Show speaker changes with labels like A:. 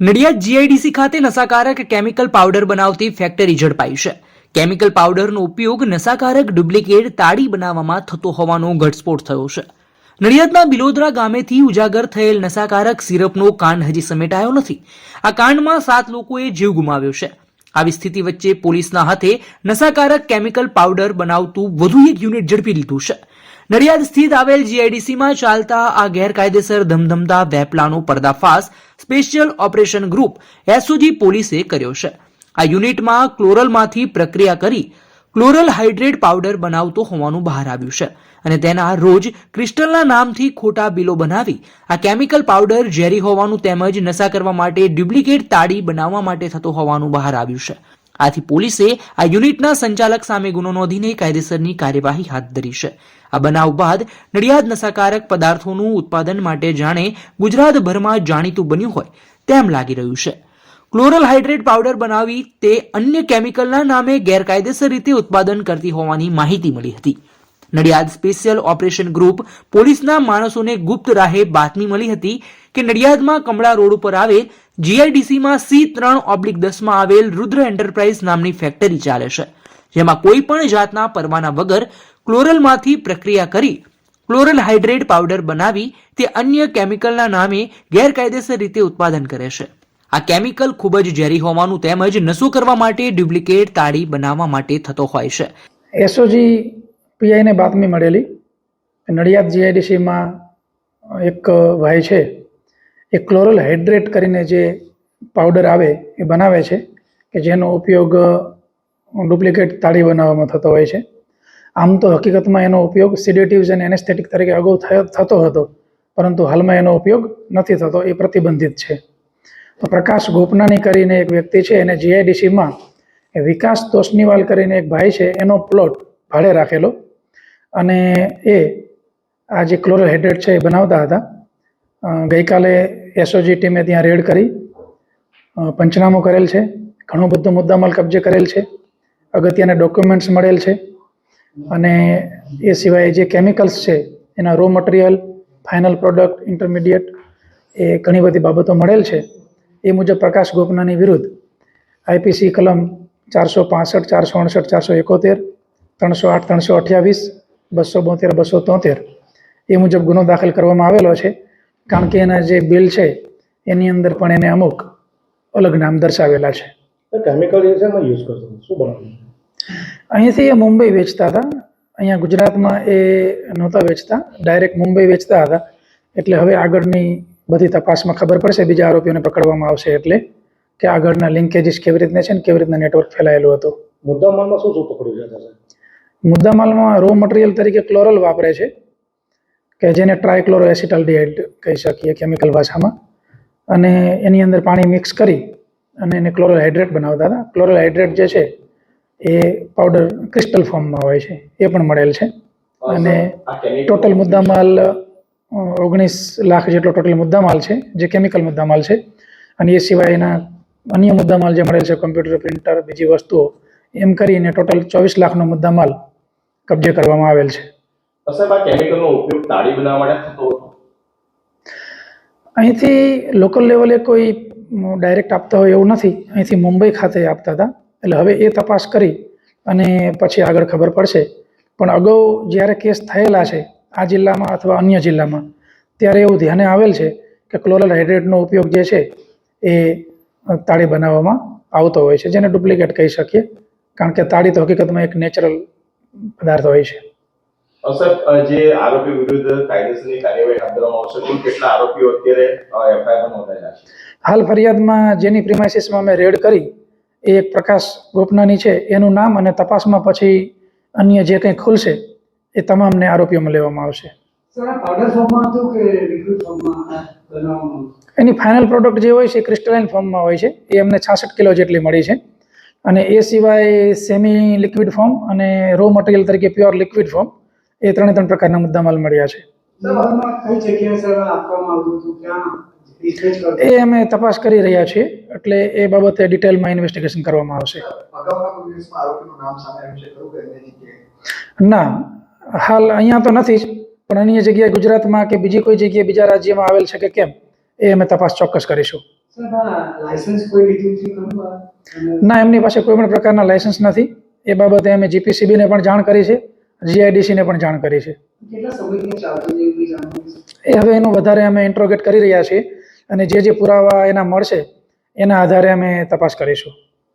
A: Nadiad GIDC ખાતે નશાકારક chemical powder બનાવતી ફેક્ટરી ઝડપાઈ છે. કેમિકલ પાવડરનો ઉપયોગ નશાકારક ડુપ્લિકેટ તાળી બનાવવામાં થતો હોવાનો ઘટસ્ફોટ થયો છે. નડિયાદના બિલોદરા ગામેથી ઉજાગર થયેલ નશાકારક સિરપનો કાંડ હજી સમેટાયો નથી. આ કાંડમાં સાત લોકોએ જીવ ગુમાવ્યો છે. આવી સ્થિતિ વચ્ચે પોલીસના હાથે નશાકારક કેમિકલ પાવડર બનાવતું વધુ એક યુનિટ ઝડપી લીધું છે. નડિયાદ સ્થિત આવેલ જીઆઈડીસીમાં ચાલતા આ ગેરકાયદેસર ધમધમતા વેપલાનો પર્દાફાશ સ્પેશિયલ ઓપરેશન ગ્રુપ એસઓજી પોલીસે કર્યો છે. આ યુનિટમાં ક્લોરલમાંથી પ્રક્રિયા કરી ક્લોરલ હાઇડ્રેટ પાવડર બનાવતો હોવાનું બહાર આવ્યું છે અને તેના રોજ ક્રિસ્ટલના નામથી ખોટા બિલો બનાવી આ કેમિકલ પાવડર ઝેરી હોવાનું તેમજ નશા કરવા માટે ડુપ્લિકેટ તાળી બનાવવા માટે થતો હોવાનું બહાર આવ્યું છે. આથી પોલીસે આ યુનિટના સંચાલક સામે ગુનો નોંધીને કાયદેસરની કાર્યવાહી હાથ ધરી છે. આ બનાવ બાદ નડિયાદ નશાકારક પદાર્થોનું ઉત્પાદન માટે જાણે ગુજરાતભરમાં જાણીતું બન્યું હોય તેમ લાગી રહ્યું છે. ક્લોરલ હાઇડ્રેટ પાવડર બનાવી તે અન્ય કેમિકલના નામે ગેરકાયદેસર રીતે ઉત્પાદન કરતી હોવાની માહિતી મળી હતી. નડિયાદ સ્પેશિયલ ઓપરેશન ગ્રુપ પોલીસના માણસોને ગુપ્ત રાહે બાતમી મળી હતી કે નડિયાદમાં કમળા રોડ ઉપર આવેલ જીઆઈડીસીમાં સી ત્રણ ઓબ્લિક દસમાં આવેલ રુદ્ર એન્ટરપ્રાઇઝ નામની ફેક્ટરી ચાલે છે, જેમાં કોઈ પણ જાતના પરવાના વગર ક્લોરલમાંથી પ્રક્રિયા કરી ક્લોરલ હાઇડ્રેટ પાવડર બનાવી તે અન્ય કેમિકલના નામે ગેરકાયદેસર રીતે ઉત્પાદન કરે છે. આ કેમિકલ ખૂબ જ ઝેરી હોવાનું તેમજ નશો કરવા માટે ડુપ્લિકેટ તાળી બનાવવા માટે થતો હોય છે.
B: એસઓજી પીઆઈને બાતમી મળેલી. નડિયાદ જીઆઈડીસીમાં એક ભાઈ છે, એ ક્લોરલ હાઇડ્રેટ કરીને જે પાવડર આવે એ બનાવે છે, કે જેનો ઉપયોગ ડુપ્લિકેટ તાળી બનાવવામાં થતો હોય છે. આમ તો હકીકતમાં એનો ઉપયોગ સિડેટિવ્સ અને એનેસ્થેટિક તરીકે અગાઉ થતો હતો, પરંતુ હાલમાં એનો ઉપયોગ નથી થતો, એ પ્રતિબંધિત છે. તો પ્રકાશ ગોપનાની કરીને એક વ્યક્તિ છે, એને જીઆઈડીસીમાં વિકાસ તોસનીવાલ કરીને એક ભાઈ છે, એનો પ્લોટ ભાડે રાખેલો. અને એ આ જે ક્લોરલ હાઇડ્રેટ છે એ બનાવતા હતા. ગઈકાલે એસઓજી ટીમે ત્યાં રેડ કરી. પંચનામું કરેલ છે. ઘણો બધો મુદ્દામાલ કબજે કરેલ છે. અગત્યના ડોક્યુમેન્ટ્સ મળેલ છે. અને એ સિવાય જે કેમિકલ્સ છે, એના raw material final product intermediate એ ઘણી બધી બાબતો મળેલ છે. એ મુજબ પ્રકાશ ગોપનાની વિરુદ્ધ આઈપીસી કલમ ચારસો પાસઠ, ચારસો અડસઠ, ચારસો એકોતેર, ત્રણસો આઠ, ત્રણસો અઠ્યાવીસ બસો બોતેર બસો તોતેર એ મુજબ ગુનો દાખલ કરવામાં આવેલો છે. કારણ કે એના જે બિલ છે એની અંદર પણ એને અમુક અલગ નામ દર્શાવેલા છે.
C: કેમિકલ એ યુઝ કરશો શું બનાવ્યું?
B: અહીંથી એ મુંબઈ વેચતા હતા. અહીંયા ગુજરાતમાં એ નહોતા વેચતા. ડાયરેક્ટ મુંબઈ વેચતા હતા. એટલે હવે આગળની બધી તપાસમાં ખબર પડશે. બીજા આરોપીઓને પકડવામાં આવશે એટલે કે આગળના લિંકેજીસ કેવી રીતના છે ને કેવી રીતના નેટવર્ક ફેલાયેલું હતું.
C: મુદ્દા માલમાં શું શું પકડ્યું છે?
B: મુદ્દામાલમાં રો મટીરિયલ તરીકે ક્લોરલ વાપરે છે કે જેને ટ્રાયક્લોરો એસિટલડીહાઇડ કહી શકીએ કેમિકલ ભાષામાં. અને એની અંદર પાણી મિક્સ કરી અને એને ક્લોરલ હાઇડ્રેટ બનાવતા હતા. ક્લોરલ હાઇડ્રેટ જે છે એ પાવડર ક્રિસ્ટલ ફોર્મમાં હોય છે એ પણ મળેલ છે. અને ટોટલ મુદ્દામાલ ઓગણીસ લાખ જેટલો ટોટલ મુદ્દામાલ છે જે કેમિકલ મુદ્દામાલ છે. અને એ સિવાય એના અન્ય મુદ્દામાલ જે મળેલ છે કમ્પ્યુટર પ્રિન્ટર બીજી વસ્તુઓ એમ કરીને ટોટલ ચોવીસ લાખનો મુદ્દામાલ કબજે કરવામાં આવેલ છે. અહીંથી લોકલ લેવલે કોઈ ડાયરેક્ટ આપતા હોય એવું નથી. અહીંથી મુંબઈ ખાતે આપતા હતા. એટલે હવે એ તપાસ કરી અને પછી આગળ ખબર પડશે. પણ અગાઉ જ્યારે કેસ થયેલા છે આ જિલ્લામાં અથવા અન્ય જિલ્લામાં ત્યારે એવું ધ્યાને આવેલ છે કે ક્લોરલ હાઇડ્રેટનો ઉપયોગ જે છે એ તાળી બનાવવામાં આવતો હોય છે જેને ડુપ્લિકેટ કહી શકીએ. કારણ કે તાળી તો હકીકતમાં એક નેચરલ પદાર્થ હોય છે.
D: સાહેબ જે આરોપી વિરુદ્ધ કાયદેસરની કાર્યવાહી હાથ ધરવામાં આવશે કુલ કેટલા આરોપીઓ અત્યારે એફઆઈઆર નોંધાયેલા છે?
B: હાલ ફરિયાદમાં જેની પ્રિમાઇસીસમાં મેં રેડ કરી એ એક પ્રકાશ ગોપનાની છે એનું નામ અને તપાસમાં પછી અન્ય જે કંઈ ખુલશે એ તમામને આરોપીઓમાં લેવામાં આવશે. એની ફાઇનલ પ્રોડક્ટ જે હોય છે ક્રિસ્ટલાઇન ફોર્મમાં હોય છે એ અમને છાસઠ કિલો જેટલી મળી છે. અને એ સિવાય સેમી લિક્વિડ ફોર્મ અને રો મટીરિયલ તરીકે પ્યોર લિક્વિડ ફોર્મ એ ત્રણે ત્રણ પ્રકારના મુદ્દામાલ મળ્યા છે. એ અમે તપાસ કરી રહ્યા છીએ એટલે એ બાબતે ડિટેલમાં ઇન્વેસ્ટિગેશન કરવામાં આવશે. ના હાલ અહીંયા તો નથી જ પણ અન્ય જગ્યાએ ગુજરાતમાં કે બીજી કોઈ જગ્યાએ બીજા રાજ્યમાં આવેલ છે કે કેમ એ અમે તપાસ ચોક્કસ કરીશું. ના એમની પાસે કોઈ પણ પ્રકારના લાયસન્સ નથી. એ બાબતે અમે જીપીસીબીને પણ જાણ કરી છે. જીઆઈડીસીને પણ જાણ કરી
E: છે.
B: એ હવે એનું વધારે અમે ઇન્ટ્રોગેટ કરી રહ્યા છીએ અને જે જે પુરાવા એના મળશે એના આધારે અમે તપાસ કરીશું.